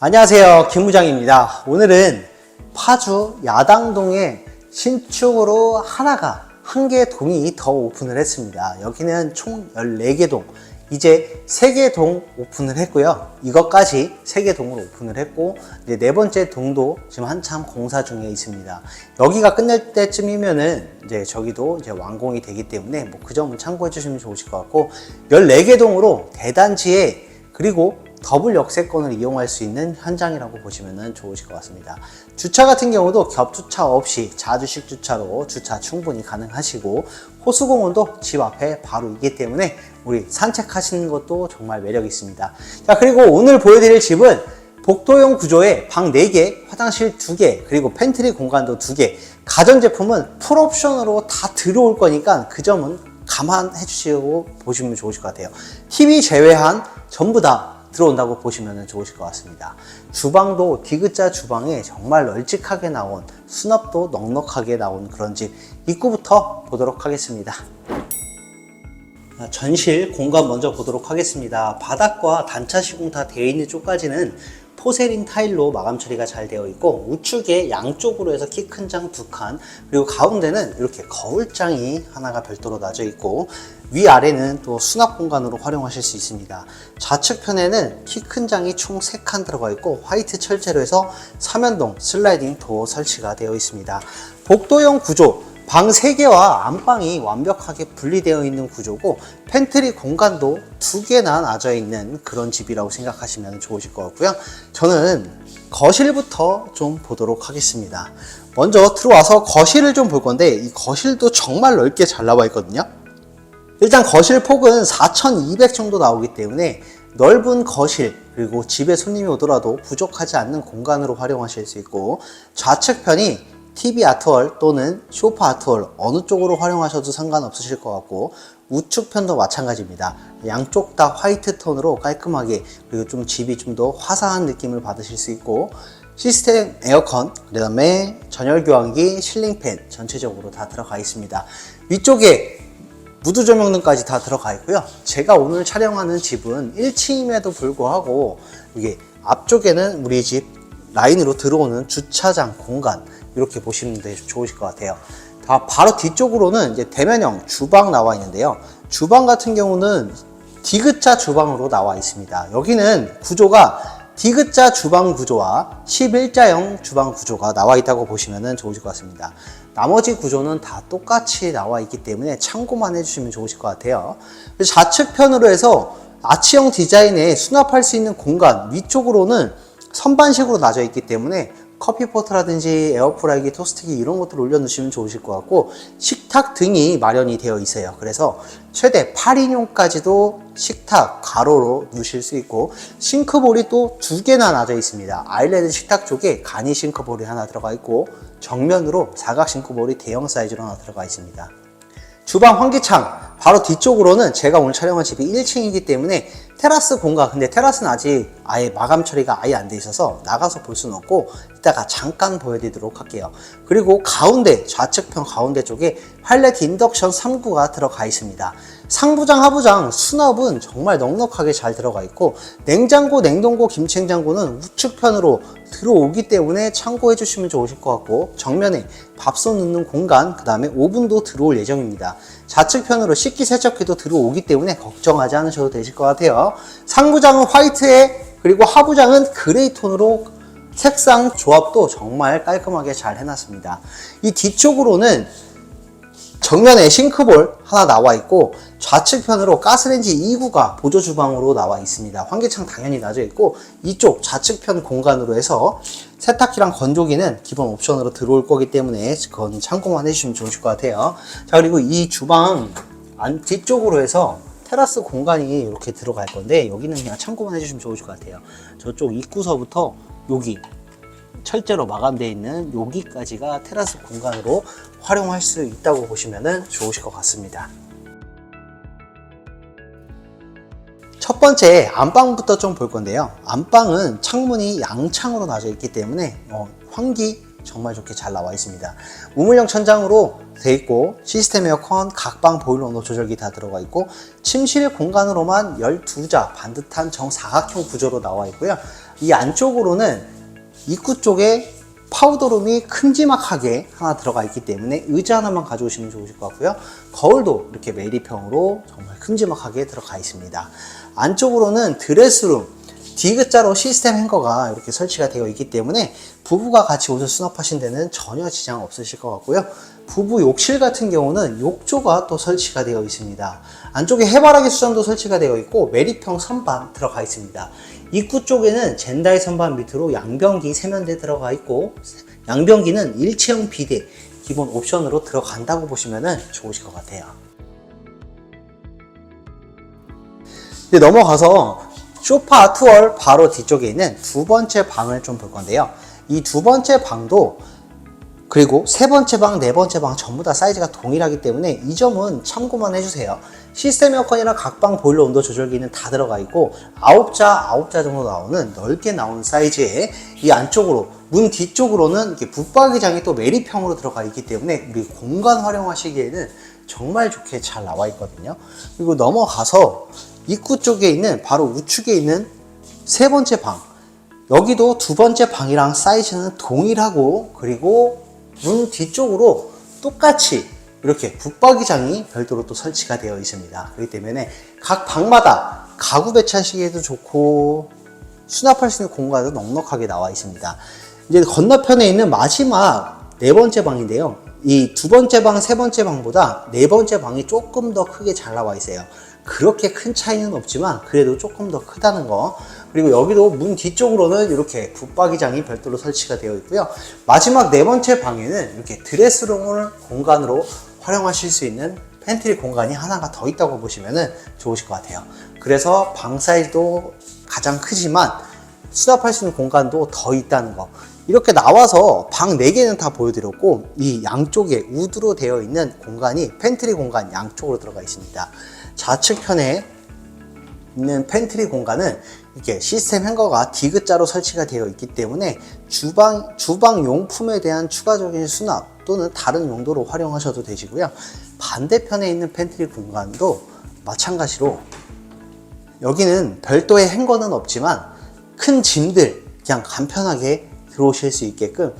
안녕하세요. 김부장입니다. 오늘은 파주 야당동에 신축으로 하나가 한개 동이 더 오픈을 했습니다. 여기는 총 14개 동. 이제 3개 동 오픈을 했고요. 이것까지 3개 동으로 오픈을 했고, 이제 네 번째 동도 지금 한참 공사 중에 있습니다. 여기가 끝날 때쯤이면은 이제 저기도 이제 완공이 되기 때문에 뭐 그 점은 참고해 주시면 좋으실 것 같고, 14개 동으로 대단지에 그리고 더블 역세권을 이용할 수 있는 현장이라고 보시면 좋으실 것 같습니다. 주차 같은 경우도 겹주차 없이 자주식 주차로 주차 충분히 가능하시고 호수공원도 집 앞에 바로 있기 때문에 우리 산책하시는 것도 정말 매력 있습니다. 자 그리고 오늘 보여드릴 집은 복도형 구조의 방 4개, 화장실 2개, 그리고 팬트리 공간도 2개, 가전제품은 풀옵션으로 다 들어올 거니까 그 점은 감안해 주시고 보시면 좋으실 것 같아요. TV 제외한 전부 다 들어온다고 보시면 좋으실 것 같습니다. 주방도 디귿자 주방에 정말 널찍하게 나온 수납도 넉넉하게 나온 그런 집 입구부터 보도록 하겠습니다. 아, 전실 공간 먼저 보도록 하겠습니다. 바닥과 단차 시공 다 되어 있는 쪽까지는 포세린 타일로 마감 처리가 잘 되어 있고 우측에 양쪽으로 해서 키 큰 장 두 칸 그리고 가운데는 이렇게 거울장이 하나가 별도로 놔져 있고 위아래는 또 수납 공간으로 활용하실 수 있습니다. 좌측편에는 키 큰 장이 총 3칸 들어가 있고 화이트 철제로 해서 삼연동 슬라이딩 도어 설치가 되어 있습니다. 복도형 구조 방 3개와 안방이 완벽하게 분리되어 있는 구조고 팬트리 공간도 두 개나 놔져 있는 그런 집이라고 생각하시면 좋으실 것 같고요. 저는 거실부터 좀 보도록 하겠습니다. 먼저 들어와서 거실을 좀 볼 건데 이 거실도 정말 넓게 잘 나와 있거든요. 일단 거실 폭은 4200 정도 나오기 때문에 넓은 거실 그리고 집에 손님이 오더라도 부족하지 않는 공간으로 활용하실 수 있고 좌측편이 TV 아트월 또는 소파 아트월 어느 쪽으로 활용하셔도 상관없으실 것 같고 우측편도 마찬가지입니다. 양쪽 다 화이트 톤으로 깔끔하게 그리고 좀 집이 좀 더 화사한 느낌을 받으실 수 있고 시스템 에어컨, 그 다음에 전열 교환기, 실링팬 전체적으로 다 들어가 있습니다. 위쪽에 무드 조명등까지 다 들어가 있고요. 제가 오늘 촬영하는 집은 1층임에도 불구하고 이게 앞쪽에는 우리 집 라인으로 들어오는 주차장 공간 이렇게 보시면 되 좋으실 것 같아요. 다 바로 뒤쪽으로는 이제 대면형 주방 나와 있는데요. 주방 같은 경우는 디귿자 주방으로 나와 있습니다. 여기는 구조가 디귿자 주방 구조와 11자형 주방 구조가 나와 있다고 보시면 좋으실 것 같습니다. 나머지 구조는 다 똑같이 나와 있기 때문에 참고만 해주시면 좋으실 것 같아요. 좌측편으로 해서 아치형 디자인에 수납할 수 있는 공간 위쪽으로는 선반식으로 나져 있기 때문에 커피포트라든지 에어프라이기, 토스트기 이런 것들을 올려놓으시면 좋으실 것 같고 식탁 등이 마련이 되어 있어요. 그래서 최대 8인용까지도 식탁 가로로 놓으실 수 있고 싱크볼이 또 두 개나 놔져 있습니다. 아일랜드 식탁 쪽에 간이 싱크볼이 하나 들어가 있고 정면으로 사각 싱크볼이 대형 사이즈로 하나 들어가 있습니다. 주방 환기창 바로 뒤쪽으로는 제가 오늘 촬영한 집이 1층이기 때문에 테라스 공간 근데 테라스는 아직 아예 마감 처리가 아예 안 돼 있어서 나가서 볼 수는 없고 이따가 잠깐 보여드리도록 할게요. 그리고 가운데 좌측편 가운데 쪽에 팔레트 인덕션 3구가 들어가 있습니다. 상부장 하부장 수납은 정말 넉넉하게 잘 들어가 있고 냉장고 냉동고 김치냉장고는 우측편으로 들어오기 때문에 참고해 주시면 좋으실 것 같고 정면에 밥솥 넣는 공간 그 다음에 오븐도 들어올 예정입니다. 좌측편으로 식기세척기도 들어오기 때문에 걱정하지 않으셔도 되실 것 같아요 상부장은 화이트에 그리고 하부장은 그레이 톤으로 색상 조합도 정말 깔끔하게 잘 해놨습니다 이 뒤쪽으로는 정면에 싱크볼 하나 나와 있고 좌측편으로 가스레인지 2구가 보조 주방으로 나와 있습니다. 환기창 당연히 놔져 있고 이쪽 좌측편 공간으로 해서 세탁기랑 건조기는 기본 옵션으로 들어올 거기 때문에 그건 참고만 해주시면 좋으실 것 같아요. 자 그리고 이 주방 안 뒤쪽으로 해서 테라스 공간이 이렇게 들어갈 건데 여기는 그냥 참고만 해주시면 좋으실 것 같아요. 저쪽 입구서부터 여기 철제로 마감되어 있는 여기까지가 테라스 공간으로 활용할 수 있다고 보시면 좋으실 것 같습니다. 첫 번째 안방부터 좀 볼 건데요. 안방은 창문이 양창으로 나져 있기 때문에 어, 환기 정말 좋게 잘 나와 있습니다. 우물형 천장으로 돼 있고 시스템 에어컨, 각방 보일러 온도 조절기 다 들어가 있고 침실 공간으로만 12자 반듯한 정사각형 구조로 나와 있고요. 이 안쪽으로는 입구 쪽에 파우더룸이 큼지막하게 하나 들어가 있기 때문에 의자 하나만 가져오시면 좋으실 것 같고요. 거울도 이렇게 매립형으로 정말 큼지막하게 들어가 있습니다. 안쪽으로는 드레스룸, 디귿자로 시스템 행거가 이렇게 설치가 되어 있기 때문에 부부가 같이 옷을 수납하신 데는 전혀 지장 없으실 것 같고요. 부부 욕실 같은 경우는 욕조가 또 설치가 되어 있습니다. 안쪽에 해바라기 수전도 설치가 되어 있고 매립형 선반 들어가 있습니다. 입구 쪽에는 젠다이 선반 밑으로 양변기 세면대 들어가 있고 양변기는 일체형 비대 기본 옵션으로 들어간다고 보시면 좋으실 것 같아요. 넘어가서 쇼파 투얼 바로 뒤쪽에 있는 두 번째 방을 좀 볼 건데요. 이 두 번째 방도 그리고 세 번째 방, 네 번째 방 전부 다 사이즈가 동일하기 때문에 이 점은 참고만 해주세요. 시스템 에어컨이나 각방 보일러 온도 조절기는 다 들어가 있고 9자, 9자 정도 나오는 넓게 나온 사이즈에 이 안쪽으로 문 뒤쪽으로는 붙박이장이 또 매립형으로 들어가 있기 때문에 우리 공간 활용하시기에는 정말 좋게 잘 나와 있거든요. 그리고 넘어가서 입구 쪽에 있는 바로 우측에 있는 세 번째 방 여기도 두 번째 방이랑 사이즈는 동일하고 그리고 문 뒤쪽으로 똑같이 이렇게 붙박이장이 별도로 또 설치가 되어 있습니다. 그렇기 때문에 각 방마다 가구 배치하시기에도 좋고 수납할 수 있는 공간도 넉넉하게 나와 있습니다. 이제 건너편에 있는 마지막 네 번째 방인데요. 이 두 번째 방, 세 번째 방보다 네 번째 방이 조금 더 크게 잘 나와 있어요. 그렇게 큰 차이는 없지만 그래도 조금 더 크다는 거. 그리고 여기도 문 뒤쪽으로는 이렇게 붙박이장이 별도로 설치가 되어 있고요. 마지막 네 번째 방에는 이렇게 드레스룸을 공간으로 활용하실 수 있는 팬트리 공간이 하나가 더 있다고 보시면 좋으실 것 같아요. 그래서 방 사이즈도 가장 크지만 수납할 수 있는 공간도 더 있다는 거. 이렇게 나와서 방 4개는 다 보여드렸고 이 양쪽에 우드로 되어 있는 공간이 팬트리 공간 양쪽으로 들어가 있습니다. 좌측편에 있는 팬트리 공간은 이렇게 시스템 행거가 디귿자로 설치가 되어 있기 때문에 주방, 주방 용품에 대한 추가적인 수납 또는 다른 용도로 활용하셔도 되시고요. 반대편에 있는 팬트리 공간도 마찬가지로 여기는 별도의 행거는 없지만 큰 짐들 그냥 간편하게 들어오실 수 있게끔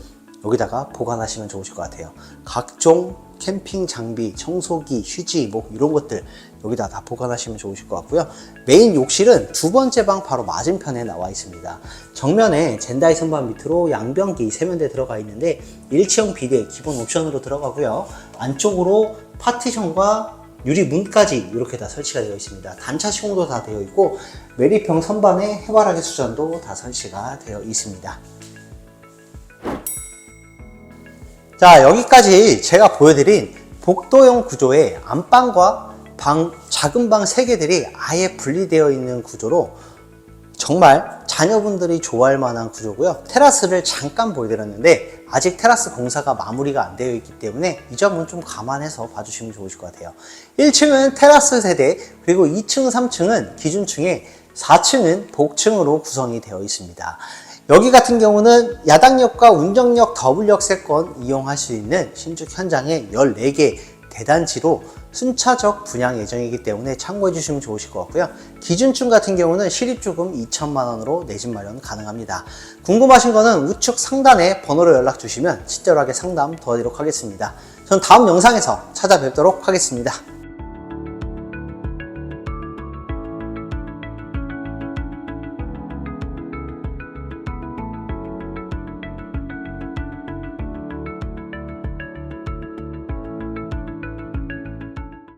여기다가 보관하시면 좋으실 것 같아요. 각종 캠핑 장비, 청소기, 휴지, 뭐 이런 것들 여기다 다 보관하시면 좋으실 것 같고요. 메인 욕실은 두 번째 방 바로 맞은편에 나와 있습니다. 정면에 젠다이 선반 밑으로 양변기 세면대 들어가 있는데 일체형 비대 기본 옵션으로 들어가고요. 안쪽으로 파티션과 유리 문까지 이렇게 다 설치가 되어 있습니다. 단차 시공도 다 되어 있고 매립형 선반에 해바라기 수전도 다 설치가 되어 있습니다. 자 여기까지 제가 보여드린 복도형 구조의 안방과 방 작은 방 3개들이 아예 분리되어 있는 구조로 정말 자녀분들이 좋아할 만한 구조고요. 테라스를 잠깐 보여드렸는데 아직 테라스 공사가 마무리가 안 되어 있기 때문에 이 점은 좀 감안해서 봐주시면 좋으실 것 같아요. 1층은 테라스 세대 그리고 2층 3층은 기준층에 4층은 복층으로 구성이 되어 있습니다 여기 같은 경우는 야당역과 운정역 더블역 세권 이용할 수 있는 신축 현장에 14개 대단지로 순차적 분양 예정이기 때문에 참고해 주시면 좋으실 것 같고요. 기준층 같은 경우는 실입주금 2천만 원으로 내 집 마련 가능합니다. 궁금하신 거는 우측 상단에 번호로 연락 주시면 친절하게 상담 도와드리도록 하겠습니다. 전 다음 영상에서 찾아뵙도록 하겠습니다.